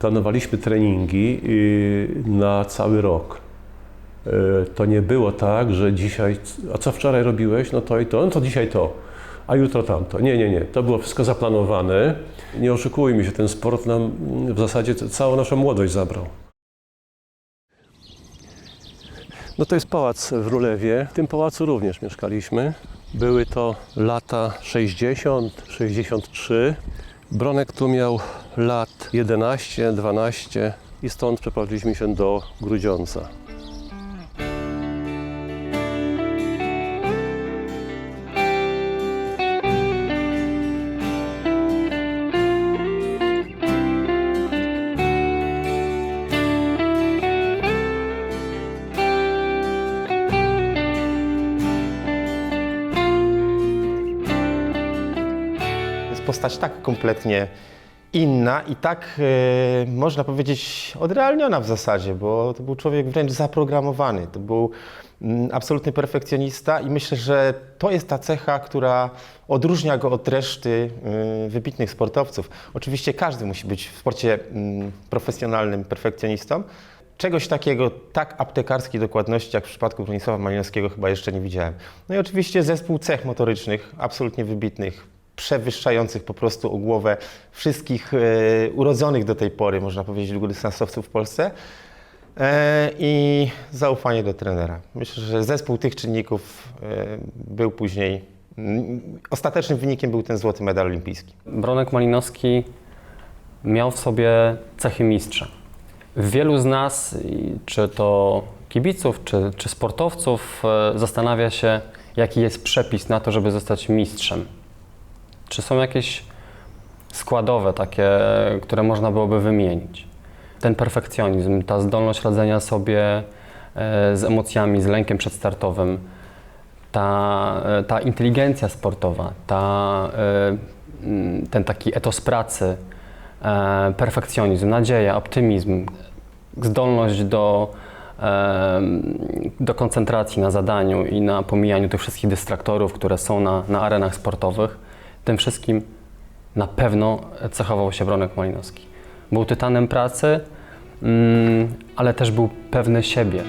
planowaliśmy treningi y, na cały rok. Y, To nie było tak, że dzisiaj, a co wczoraj robiłeś, no to i to, no to dzisiaj to, a jutro tamto. Nie, nie, nie. To było wszystko zaplanowane. Nie oszukujmy się, ten sport nam w zasadzie całą naszą młodość zabrał. No to jest pałac w Rulewie. W tym pałacu również mieszkaliśmy. Były to lata 60, 63. Bronek tu miał lat 11, 12 i stąd przeprowadziliśmy się do Grudziądza. Postać tak kompletnie inna i tak e, można powiedzieć odrealniona w zasadzie, bo to był człowiek wręcz zaprogramowany. To był mm, absolutny perfekcjonista i myślę, że to jest ta cecha, która odróżnia go od reszty e, wybitnych sportowców. Oczywiście każdy musi być w sporcie mm, profesjonalnym perfekcjonistą. Czegoś takiego, tak aptekarskiej dokładności, jak w przypadku Bronisława Malinowskiego chyba jeszcze nie widziałem. No i oczywiście zespół cech motorycznych, absolutnie wybitnych, przewyższających po prostu o głowę wszystkich e, urodzonych do tej pory, można powiedzieć, długodystansowców w Polsce e, i zaufanie do trenera. Myślę, że zespół tych czynników e, był później, ostatecznym wynikiem był ten złoty medal olimpijski. Bronek Malinowski miał w sobie cechy mistrza. Wielu z nas, czy to kibiców, czy, czy sportowców, zastanawia się, jaki jest przepis na to, żeby zostać mistrzem. Czy są jakieś składowe, takie, które można byłoby wymienić? Ten perfekcjonizm, ta zdolność radzenia sobie e, z emocjami, z lękiem przedstartowym, ta, e, ta inteligencja sportowa, ta, e, ten taki etos pracy, perfekcjonizm, nadzieja, optymizm, zdolność do, do koncentracji na zadaniu i na pomijaniu tych wszystkich dystraktorów, które są na, na arenach sportowych, tym wszystkim na pewno cechował się Bronek Malinowski. Był tytanem pracy, mm, ale też był pewny siebie.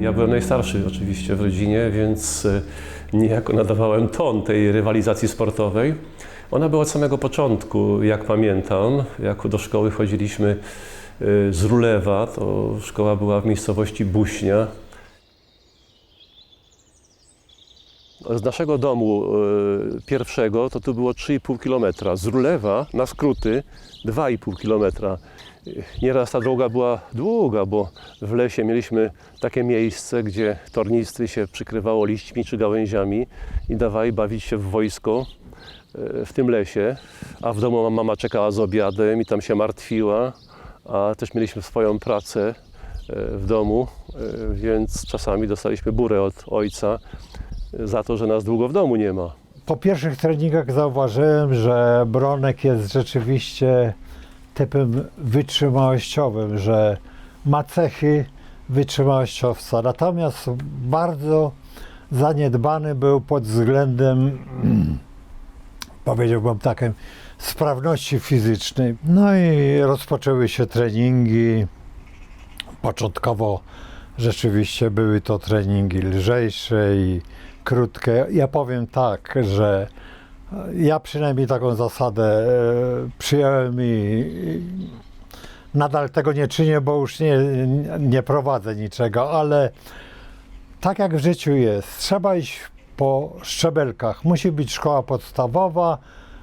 Ja byłem najstarszy oczywiście w rodzinie, więc e, niejako nadawałem ton tej rywalizacji sportowej. Ona była od samego początku, jak pamiętam. Jak do szkoły chodziliśmy e, z Rulewa, to szkoła była w miejscowości Buśnia. Z naszego domu e, pierwszego to tu było 3,5 km. Z Rulewa na skróty 2,5 km. Nieraz ta droga była długa, bo w lesie mieliśmy takie miejsce, gdzie tornistry się przykrywało liśćmi czy gałęziami i dawali bawić się w wojsko e, w tym lesie, a w domu mama czekała z obiadem i tam się martwiła, a też mieliśmy swoją pracę e, w domu, więc czasami dostaliśmy burę od ojca za to, że nas długo w domu nie ma. Po pierwszych treningach zauważyłem, że Bronek jest rzeczywiście typem wytrzymałościowym, że ma cechy wytrzymałościowca. Natomiast bardzo zaniedbany był pod względem, powiedziałbym takim, sprawności fizycznej. No i rozpoczęły się treningi. Początkowo rzeczywiście były to treningi lżejsze i krótkie. Ja powiem tak, że ja przynajmniej taką zasadę e, przyjąłem i, nadal tego nie czynię, bo już nie, nie prowadzę niczego, ale tak jak w życiu jest, trzeba iść po szczebelkach. Musi być szkoła podstawowa,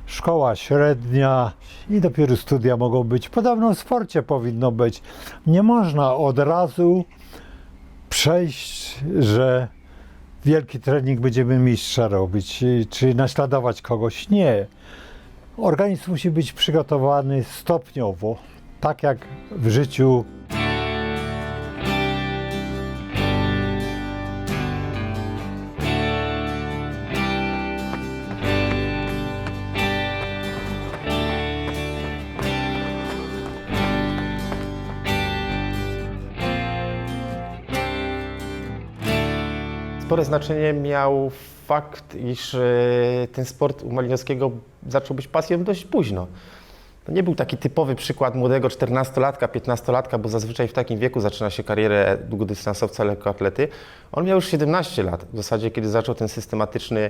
szkoła średnia i dopiero studia mogą być. Podobno w sporcie powinno być. Nie można od razu przejść, że wielki trening będziemy mistrza robić, czy naśladować kogoś. Nie. Organizm musi być przygotowany stopniowo, tak jak w życiu. Spore znaczenie miał fakt, iż e, ten sport u Malinowskiego zaczął być pasją dość późno. To nie był taki typowy przykład młodego 14-latka, 15-latka, bo zazwyczaj w takim wieku zaczyna się karierę długodystansowca lekkoatlety. On miał już 17 lat w zasadzie, kiedy zaczął ten systematyczny,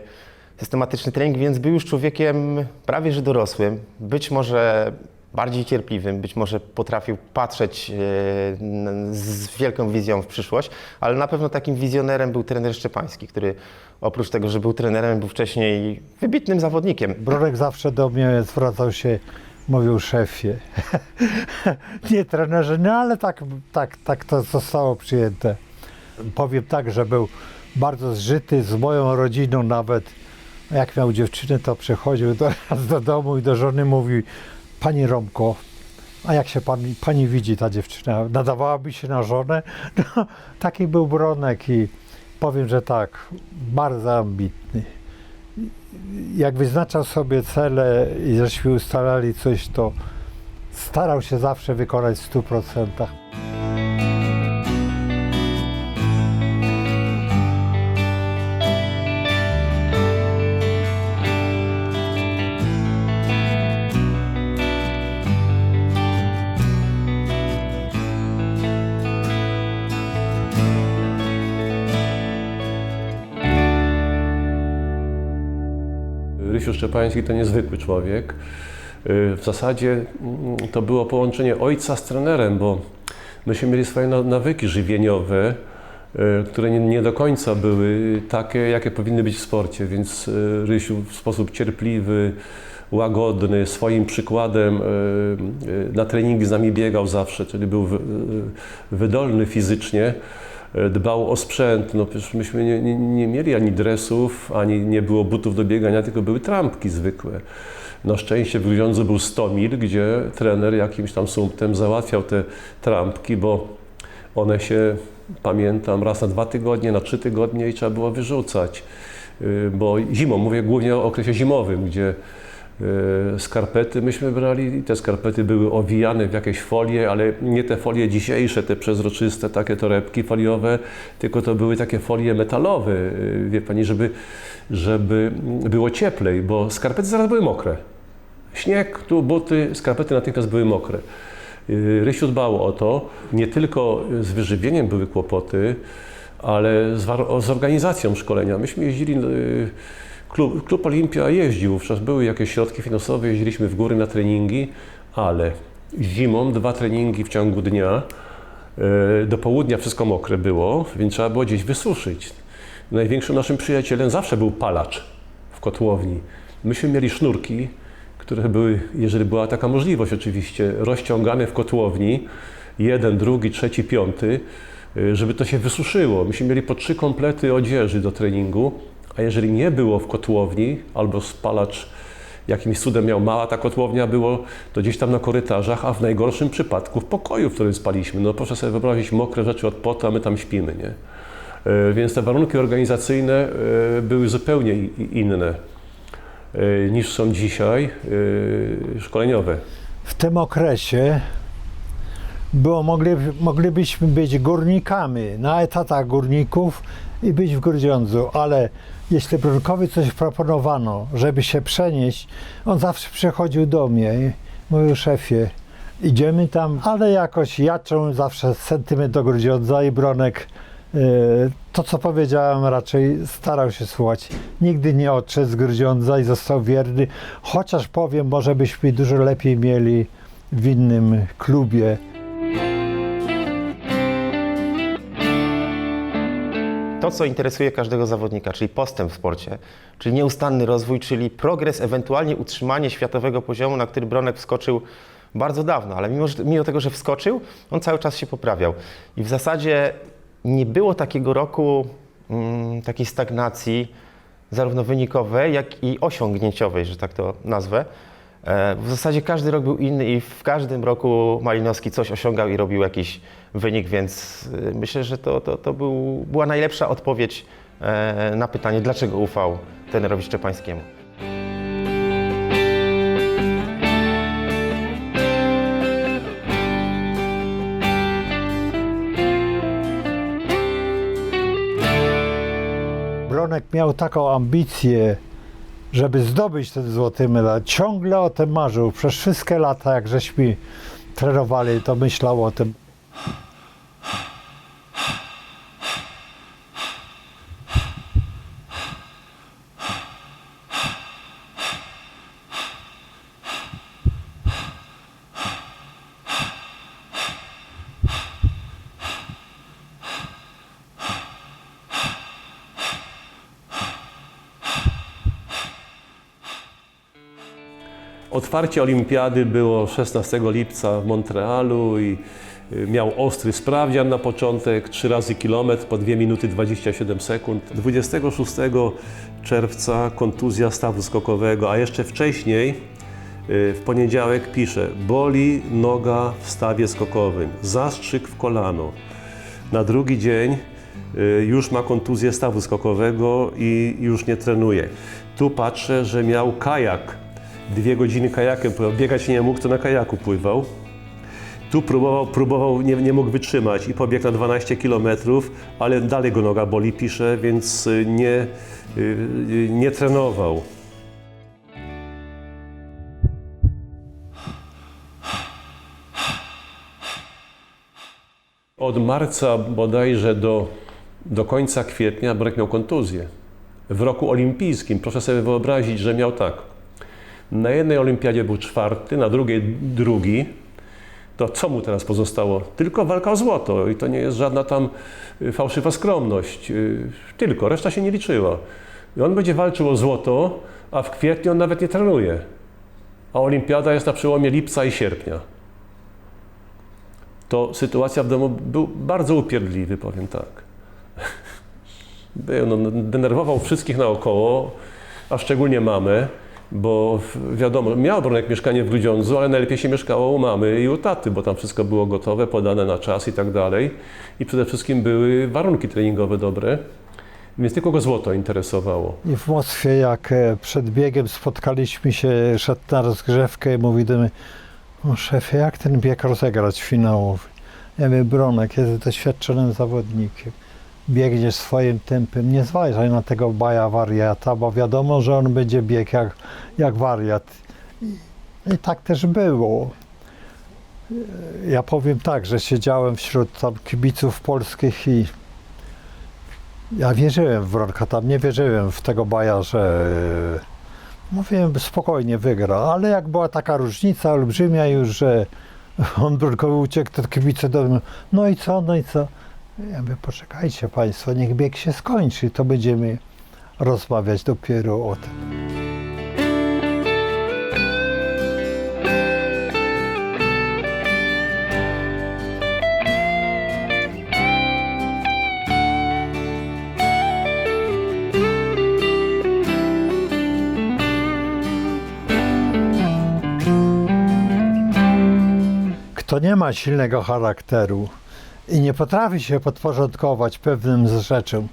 systematyczny trening, więc był już człowiekiem prawie że dorosłym, być może bardziej cierpliwym, być może potrafił patrzeć e, z wielką wizją w przyszłość, ale na pewno takim wizjonerem był trener Szczepański, który oprócz tego, że był trenerem, był wcześniej wybitnym zawodnikiem. Bronek zawsze do mnie zwracał się, mówił szefie. nie trenerze, no ale tak, tak, tak to zostało przyjęte. Powiem tak, że był bardzo zżyty z moją rodziną nawet. Jak miał dziewczynę, to przychodził do nas do domu i do żony mówi, Pani Romko, a jak się pan, pani widzi ta dziewczyna? Nadawałaby się na żonę? No, taki był Bronek i powiem, że tak, bardzo ambitny jak wyznaczał sobie cele i żeśmy ustalali coś, to starał się zawsze wykonać w 100%. Szczepański to niezwykły człowiek. Y, W zasadzie mm, to było połączenie ojca z trenerem, bo myśmy mieli swoje na- nawyki żywieniowe, y, które nie, do końca były takie, jakie powinny być w sporcie, więc y, Rysiu w sposób cierpliwy, łagodny, swoim przykładem na treningi z nami biegał zawsze, czyli był wy- wydolny fizycznie dbał o sprzęt. No przecież myśmy nie, nie, nie mieli ani dresów, ani nie było butów do biegania, tylko były trampki zwykłe. Na szczęście w Grudziądzu był Stomil, gdzie trener jakimś tam sumptem załatwiał te trampki, bo one się, pamiętam, raz na dwa tygodnie, na trzy tygodnie i trzeba było wyrzucać. Y, Bo zimą, mówię głównie o okresie zimowym, gdzie skarpety myśmy brali te skarpety były owijane w jakieś folie, ale nie te folie dzisiejsze, te przezroczyste, takie torebki foliowe, tylko to były takie folie metalowe, y, wie pani, żeby, żeby było cieplej, bo skarpety zaraz były mokre. Śnieg, tu buty, skarpety natychmiast były mokre. Y, Rysiu dbał o to. Nie tylko z wyżywieniem były kłopoty, ale z, z organizacją szkolenia. Myśmy jeździli, y, klub, klub Olimpia jeździł, wówczas były jakieś środki finansowe, jeździliśmy w góry na treningi, ale zimą dwa treningi w ciągu dnia, y, do południa wszystko mokre było, więc trzeba było gdzieś wysuszyć. Największym naszym przyjacielem zawsze był palacz w kotłowni. Myśmy mieli sznurki, które były, jeżeli była taka możliwość oczywiście, rozciągane w kotłowni, jeden, drugi, trzeci, piąty, y, żeby to się wysuszyło. Myśmy mieli po trzy komplety odzieży do treningu, a jeżeli nie było w kotłowni, albo spalacz jakimś cudem miał mała ta kotłownia było, to gdzieś tam na korytarzach, a w najgorszym przypadku w pokoju, w którym spaliśmy. No proszę sobie wyobrazić mokre rzeczy od potu, a my tam śpimy, nie? E, Więc te warunki organizacyjne e, były zupełnie inne e, niż są dzisiaj szkoleniowe. W tym okresie było, mogli, moglibyśmy być górnikami, na etatach górników i być w Grudziądzu, ale jeśli Brunkowi coś proponowano, żeby się przenieść, on zawsze przychodził do mnie i mówił, szefie, idziemy tam, ale jakoś ja czułem zawsze sentyment do Grudziądza i Bronek e, to, co powiedziałem, raczej starał się słuchać. Nigdy nie odszedł z Grudziądza i został wierny, chociaż powiem, może byśmy dużo lepiej mieli w innym klubie. To, co interesuje każdego zawodnika, czyli postęp w sporcie, czyli nieustanny rozwój, czyli progres, ewentualnie utrzymanie światowego poziomu, na który Bronek wskoczył bardzo dawno, ale mimo, mimo tego, że wskoczył, on cały czas się poprawiał. I w zasadzie nie było takiego roku mm, takiej stagnacji, zarówno wynikowej, jak i osiągnięciowej, że tak to nazwę. E, W zasadzie każdy rok był inny i w każdym roku Malinowski coś osiągał i robił jakiś wynik, więc y, myślę, że to, to, to był, była najlepsza odpowiedź e, na pytanie, dlaczego ufał trenerowi Szczepańskiemu. miał taką ambicję, żeby zdobyć ten złoty medal. Ciągle o tym marzył. Przez wszystkie lata, jak żeśmy trenowali, to myślał o tym. Otwarcie olimpiady było 16 lipca w Montrealu i y, miał ostry sprawdzian na początek, 3 razy kilometr po 2 minuty 27 sekund. 26 czerwca kontuzja stawu skokowego, a jeszcze wcześniej y, w poniedziałek pisze boli noga w stawie skokowym, zastrzyk w kolano. Na drugi dzień y, już ma kontuzję stawu skokowego i już nie trenuje. Tu patrzę, że miał kajak. Dwie godziny kajakiem. Biegać nie mógł, to na kajaku pływał. Tu próbował, próbował nie, nie mógł wytrzymać i pobiegł na 12 km, ale dalej go noga boli, pisze, więc y, nie, y, y, nie trenował. Od marca bodajże do, do końca kwietnia Brek miał kontuzję. W roku olimpijskim, proszę sobie wyobrazić, że miał tak. Na jednej olimpiadzie był czwarty, na drugiej drugi. To co mu teraz pozostało? Tylko walka o złoto i to nie jest żadna tam y, fałszywa skromność. y, Tylko, reszta się nie liczyła. I on będzie walczył o złoto, a w kwietniu on nawet nie trenuje. A olimpiada jest na przełomie lipca i sierpnia to sytuacja w domu był bardzo upierdliwy, powiem tak. Był, no, denerwował wszystkich naokoło, a szczególnie mamę, bo wiadomo, miał Bronek mieszkanie w Grudziądzu, ale najlepiej się mieszkało u mamy i u taty, bo tam wszystko było gotowe, podane na czas i tak dalej. I przede wszystkim były warunki treningowe dobre, więc tylko go złoto interesowało. I w Moskwie, jak e, przed biegiem spotkaliśmy się, szedł na rozgrzewkę i mówi do mnie, o szefie, jak ten bieg rozegrać finałowy? Ja mówię, Bronek jest doświadczonym zawodnikiem. Biegniesz swoim tempem, nie zważaj na tego baja wariata, bo wiadomo, że on będzie biegł jak, jak wariat. I, tak też było. Ja powiem tak, że siedziałem wśród tam kibiców polskich i ja wierzyłem w Bronka, tam nie wierzyłem w tego baja, że e, mówiłem, spokojnie wygra, ale jak była taka różnica olbrzymia już, że on Bronkowi uciekł, to kibice do mnie, no i co, no i co? Ja mówię, poczekajcie Państwo, niech bieg się skończy, to będziemy rozmawiać dopiero o tym. Kto nie ma silnego charakteru i nie potrafi się podporządkować pewnym z rzeczom,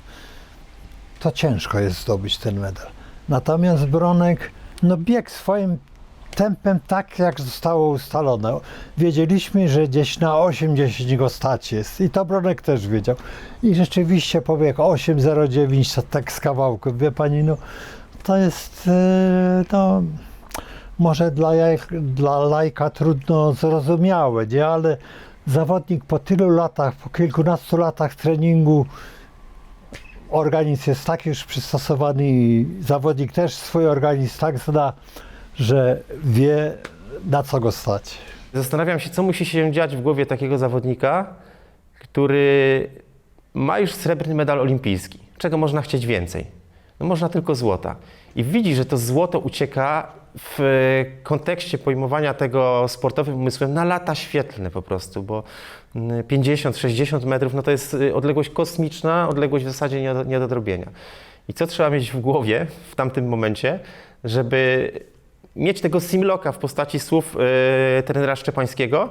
to ciężko jest zdobyć ten medal. Natomiast Bronek no, biegł swoim tempem tak, jak zostało ustalone. Wiedzieliśmy, że gdzieś na 8-10 go stać jest i to Bronek też wiedział. I rzeczywiście pobiegł 8.09 tak z kawałkiem. Wie pani, no to jest e, no, może dla, dla lajka trudno zrozumiałe, nie? ale zawodnik po tylu latach, po kilkunastu latach treningu, organizm jest tak już przystosowany i zawodnik też swój organizm tak zna, że wie na co go stać. Zastanawiam się, co musi się dziać w głowie takiego zawodnika, który ma już srebrny medal olimpijski. Czego można chcieć więcej? No można tylko złota. I widzi, że to złoto ucieka w kontekście pojmowania tego sportowym umysłem na lata świetlne po prostu, bo mm, 50-60 metrów no to jest y, odległość kosmiczna, odległość w zasadzie nie do, nie do odrobienia. I co trzeba mieć w głowie w tamtym momencie, żeby mieć tego simloka w postaci słów y, trenera Szczepańskiego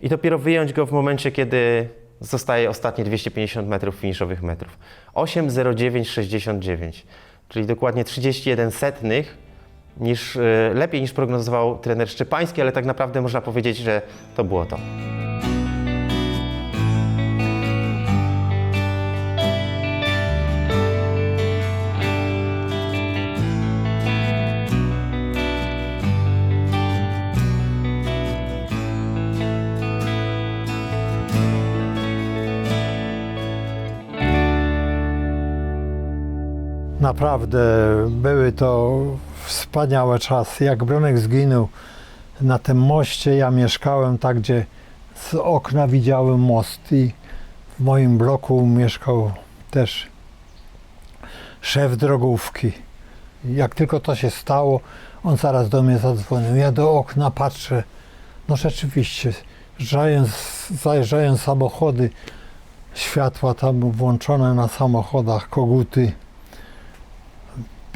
i dopiero wyjąć go w momencie, kiedy zostaje ostatnie 250 metrów finiszowych metrów. 8.09.69, czyli dokładnie 31 setnych niż, e, lepiej niż prognozował trener Szczypański, ale tak naprawdę można powiedzieć, że to było to. Naprawdę były to wspaniałe czasy. Jak Bronek zginął na tym moście, ja mieszkałem tak, gdzie z okna widziałem most i w moim bloku mieszkał też szef drogówki. Jak tylko to się stało, on zaraz do mnie zadzwonił. Ja do okna patrzę. No rzeczywiście, zajeżdżając, zajeżdżają samochody, światła tam włączone na samochodach, koguty.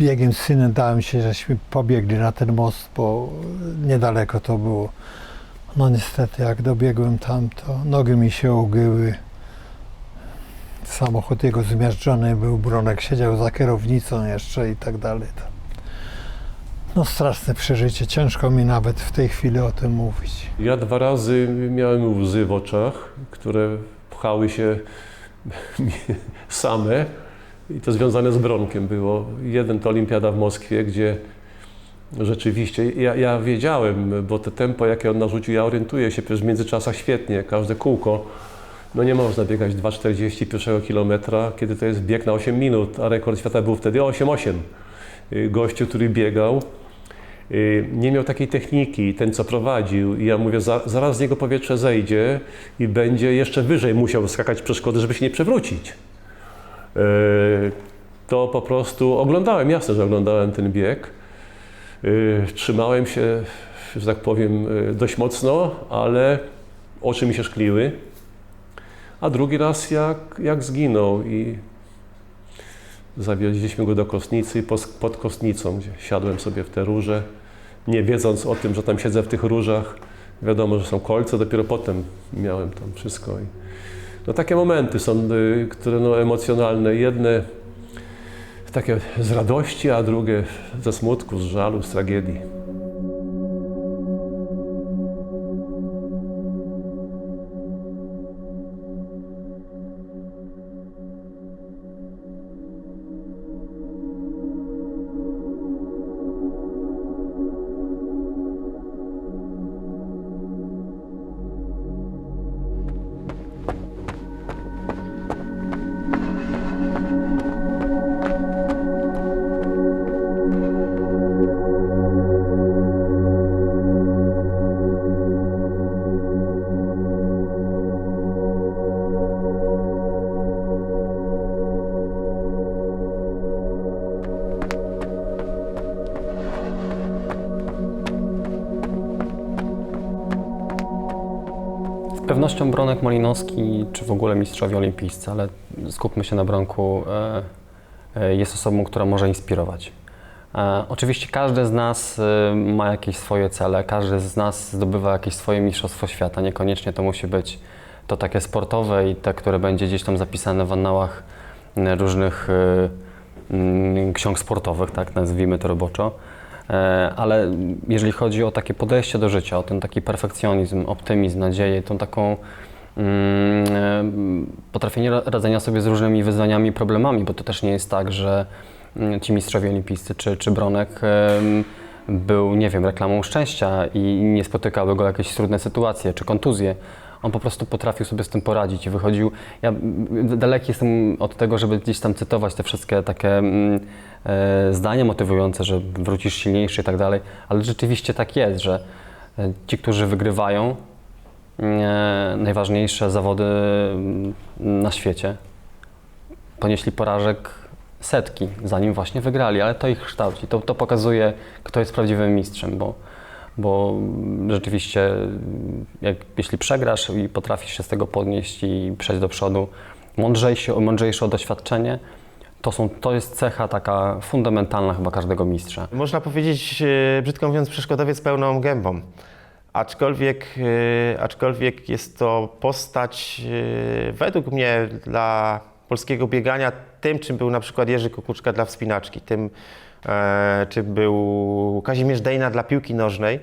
Biegiem z synem dałem się, żeśmy pobiegli na ten most, bo niedaleko to było. No niestety, jak dobiegłem tam, to nogi mi się ugięły. Samochód jego zmiażdżony był, Bronek siedział za kierownicą jeszcze i tak dalej. No straszne przeżycie, ciężko mi nawet w tej chwili o tym mówić. Ja dwa razy miałem łzy w oczach, które pchały się same i to związane z Bronkiem było. Jeden to Olimpiada w Moskwie, gdzie rzeczywiście ja, ja wiedziałem, bo te tempo, jakie on narzucił, ja orientuję się przecież w międzyczasach świetnie, każde kółko. No nie można biegać 2,40 pierwszego kilometra, kiedy to jest bieg na 8 minut, a rekord świata był wtedy 8,8. Y, Gościu, który biegał, y, nie miał takiej techniki, ten co prowadził. I ja mówię, za, zaraz z niego powietrze zejdzie i będzie jeszcze wyżej musiał skakać przeszkody, żeby się nie przewrócić. Y, To po prostu oglądałem, jasne, że oglądałem ten bieg. Y, Trzymałem się, że tak powiem, y, dość mocno, ale oczy mi się szkliły. A drugi raz jak, jak zginął i zawieźliśmy go do pos- pod Kostnicą, gdzie siadłem sobie w te róże, nie wiedząc o tym, że tam siedzę w tych różach. Wiadomo, że są kolce, dopiero potem miałem tam wszystko. I no takie momenty są, y, które no emocjonalne. Jedne takie z radości, a drugie ze smutku, z żalu, z tragedii. Pewnością Bronek Malinowski, czy w ogóle mistrzowie olimpijscy, ale skupmy się na Bronku, e, e, jest osobą, która może inspirować. E, Oczywiście każdy z nas ma jakieś swoje cele, każdy z nas zdobywa jakieś swoje mistrzostwo świata. Niekoniecznie to musi być to takie sportowe i te, które będzie gdzieś tam zapisane w annałach różnych ksiąg sportowych, tak nazwijmy to roboczo. E, Ale jeżeli chodzi o takie podejście do życia, o ten taki perfekcjonizm, optymizm, nadzieję, tą taką mm, e, potrafienie ra- radzenia sobie z różnymi wyzwaniami problemami, bo to też nie jest tak, że mm, ci mistrzowie olimpijscy czy, czy Bronek był, nie wiem, reklamą szczęścia i nie spotykały go jakieś trudne sytuacje czy kontuzje. On po prostu potrafił sobie z tym poradzić i wychodził. Ja daleki jestem od tego, żeby gdzieś tam cytować te wszystkie takie mm, zdania motywujące, że wrócisz silniejszy i tak dalej, ale rzeczywiście tak jest, że e, ci, którzy wygrywają e, najważniejsze zawody mm, na świecie, ponieśli porażek setki, zanim właśnie wygrali, ale to ich kształci. To, to pokazuje, kto jest prawdziwym mistrzem, bo, bo rzeczywiście, jak, jeśli przegrasz i potrafisz się z tego podnieść i przejść do przodu, mądrzejsze o doświadczenie, to, są, to jest cecha taka fundamentalna chyba każdego mistrza. Można powiedzieć, e, brzydko mówiąc, przeszkodowiec pełną gębą. Aczkolwiek, e, aczkolwiek jest to postać e, według mnie dla polskiego biegania tym, czym był na przykład Jerzy Kukuczka dla wspinaczki, tym, czym był Kazimierz Dejna dla piłki nożnej.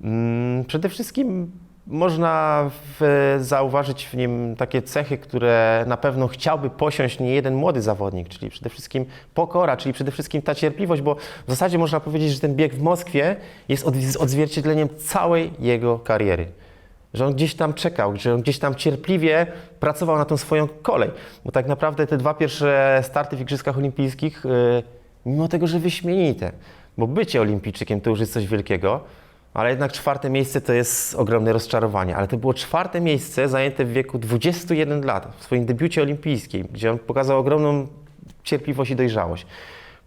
Mm, Przede wszystkim można w, zauważyć w nim takie cechy, które na pewno chciałby posiąść nie jeden młody zawodnik, czyli przede wszystkim pokora, czyli przede wszystkim ta cierpliwość, bo w zasadzie można powiedzieć, że ten bieg w Moskwie jest odzwierciedleniem całej jego kariery. Że on gdzieś tam czekał, że on gdzieś tam cierpliwie pracował na tą swoją kolej. Bo tak naprawdę te dwa pierwsze starty w Igrzyskach Olimpijskich y, mimo tego, że wyśmienite. Bo bycie olimpijczykiem to już jest coś wielkiego, ale jednak czwarte miejsce to jest ogromne rozczarowanie. Ale to było czwarte miejsce zajęte w wieku 21 lat, w swoim debiucie olimpijskim, gdzie on pokazał ogromną cierpliwość i dojrzałość.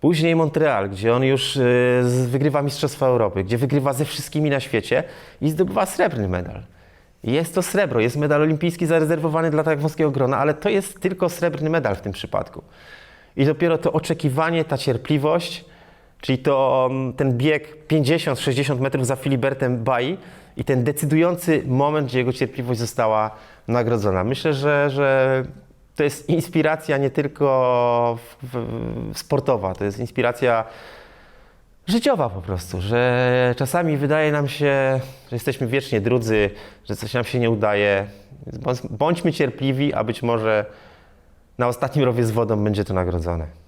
Później Montreal, gdzie on już y, wygrywa Mistrzostwa Europy, gdzie wygrywa ze wszystkimi na świecie i zdobywa srebrny medal. Jest to srebro, jest medal olimpijski zarezerwowany dla tak wąskiego grona, ale to jest tylko srebrny medal w tym przypadku. I dopiero to oczekiwanie, ta cierpliwość, czyli to, mm, ten bieg 50-60 metrów za Filibertem Bai i ten decydujący moment, gdzie jego cierpliwość została nagrodzona. Myślę, że, że to jest inspiracja nie tylko w, w, sportowa, to jest inspiracja życiowa po prostu, że czasami wydaje nam się, że jesteśmy wiecznie drudzy, że coś nam się nie udaje. Bądźmy cierpliwi, a być może na ostatnim rowie z wodą będzie to nagrodzone.